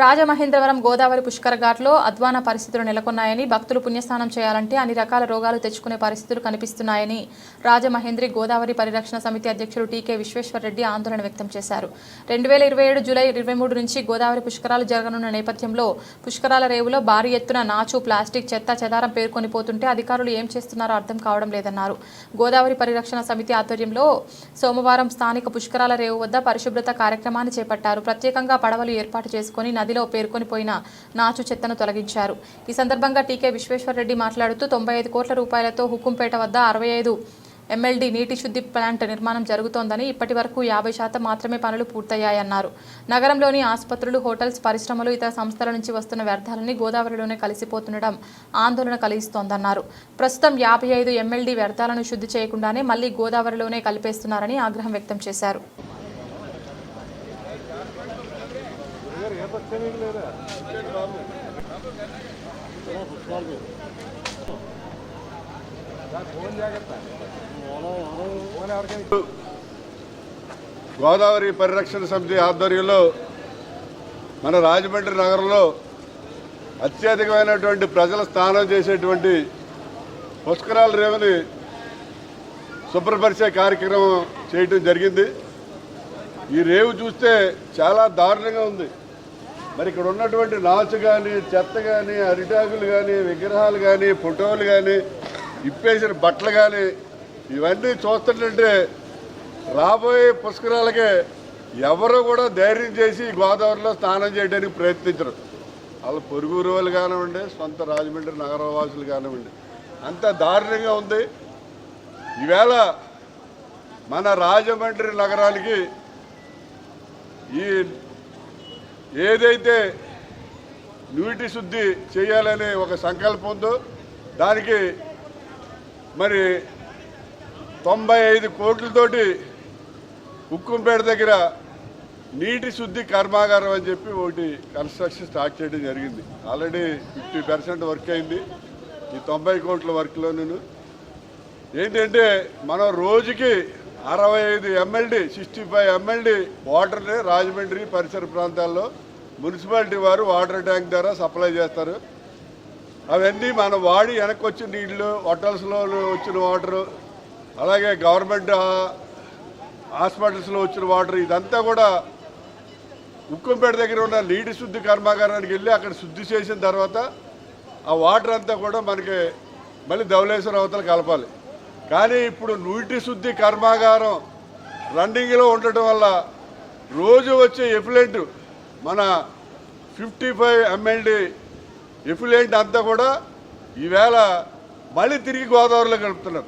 రాజమహేంద్రవరం గోదావరి పుష్కర ఘాట్లో అధ్వాన పరిస్థితులు నెలకొన్నాయని భక్తులు పుణ్యస్నానం చేయాలంటే అన్ని రకాల రోగాలు తెచ్చుకునే పరిస్థితులు కనిపిస్తున్నాయని రాజమహేంద్రి గోదావరి పరిరక్షణ సమితి అధ్యక్షులు టీకే విశ్వేశ్వరరెడ్డి ఆందోళన వ్యక్తం చేశారు. రెండు వేల ఇరవై ఏడు జూలై ఇరవై మూడు నుంచి గోదావరి పుష్కరాలు జరగనున్న నేపథ్యంలో పుష్కరాల రేవులో భారీ ఎత్తున నాచు ప్లాస్టిక్ చెత్త చెదారం పేర్కొని పోతుంటే అధికారులు ఏం చేస్తున్నారో అర్థం కావడం లేదన్నారు. గోదావరి పరిరక్షణ సమితి ఆధ్వర్యంలో సోమవారం స్థానిక పుష్కరాల రేవు వద్ద పరిశుభ్రత కార్యక్రమాన్ని చేపట్టారు. ప్రత్యేకంగా పడవలు ఏర్పాటు చేసుకుని నదిలో పేర్కొని పోయిన నాచు చెత్తను తొలగించారు. ఈ సందర్భంగా టీకే విశ్వేశ్వరరెడ్డి మాట్లాడుతూ తొంభై ఐదు కోట్ల రూపాయలతో హుకుంపేట వద్ద అరవై ఐదు ఎమ్మెల్డీ నీటి శుద్ధి ప్లాంట్ నిర్మాణం జరుగుతోందని ఇప్పటి వరకు యాభై శాతం మాత్రమే పనులు పూర్తయ్యాయన్నారు. నగరంలోని ఆసుపత్రులు హోటల్స్ పరిశ్రమలు ఇతర సంస్థల నుంచి వస్తున్న వ్యర్థాలని గోదావరిలోనే కలిసిపోతుండడం ఆందోళన కలిగిస్తోందన్నారు. ప్రస్తుతం యాభై ఐదు ఎమ్మెల్డీ వ్యర్థాలను శుద్ధి చేయకుండానే మళ్ళీ గోదావరిలోనే కలిపేస్తున్నారని ఆగ్రహం వ్యక్తం చేశారు. గోదావరి పరిరక్షణ సమితి ఆధ్వర్యంలో మన రాజమండ్రి నగరంలో అత్యధికమైనటువంటి ప్రజలు స్నానం చేసేటువంటి పుష్కరాల రేవుని శుభ్రపరిచే కార్యక్రమం చేయటం జరిగింది. ఈ రేవు చూస్తే చాలా దారుణంగా ఉంది. మరి ఇక్కడ ఉన్నటువంటి నాచు కానీ చెత్త కానీ అరిటాకులు కానీ విగ్రహాలు కానీ ఫోటోలు కానీ ఇప్పేసిన బట్టలు కానీ ఇవన్నీ చూస్తుంటే రాబోయే పుష్కరాలకే ఎవరు కూడా ధైర్యం చేసి గోదావరిలో స్నానం చేయడానికి ప్రయత్నించరు. వాళ్ళ పొరుగు వాళ్ళు కానివ్వండి సొంత రాజమండ్రి నగరవాసులు కానివ్వండి. అంత దారుణంగా ఉంది. ఈవేళ మన రాజమండ్రి నగరానికి ఈ ఏదైతే నీటి శుద్ధి చేయాలనే ఒక సంకల్పం ఉందో దానికి మరి తొంభై ఐదు కోట్లతోటి ఉక్కుంపేట దగ్గర నీటి శుద్ధి కర్మాగారం అని చెప్పి ఒకటి కన్స్ట్రక్షన్ స్టార్ట్ చేయడం జరిగింది. ఆల్రెడీ ఫిఫ్టీ పర్సెంట్ వర్క్ అయింది ఈ తొంభై కోట్ల వర్క్లో నేను ఏంటంటే మనం రోజుకి అరవై ఐదు ఎమ్మెల్డీ సిక్స్టీ ఫైవ్ ఎమ్మెల్డీ వాటర్ని రాజమండ్రి పరిసర ప్రాంతాల్లో మున్సిపాలిటీ వారు వాటర్ ట్యాంక్ ద్వారా సప్లై చేస్తారు. అవన్నీ మనం వాడి వెనక్కి వచ్చిన నీళ్ళు హోటల్స్లో వచ్చిన వాటరు అలాగే గవర్నమెంట్ హాస్పిటల్స్లో వచ్చిన వాటర్ ఇదంతా కూడా ఉక్కంపేట దగ్గర ఉన్న నీటి శుద్ధి కర్మాగారానికి వెళ్ళి అక్కడ శుద్ధి చేసిన తర్వాత ఆ వాటర్ అంతా కూడా మనకి మళ్ళీ ధవలేశ్వర అవతల కలపాలి. కానీ ఇప్పుడు నీటి శుద్ధి కర్మాగారం రన్నింగ్లో ఉండటం వల్ల రోజు వచ్చే ఎఫ్లెంట్ మన ఫిఫ్టీ ఫైవ్ ఎంఎల్డి ఎఫ్లెంట్ అంతా కూడా ఈవేళ మళ్ళీ తిరిగి గోదావరిలో కలుపుతున్నారు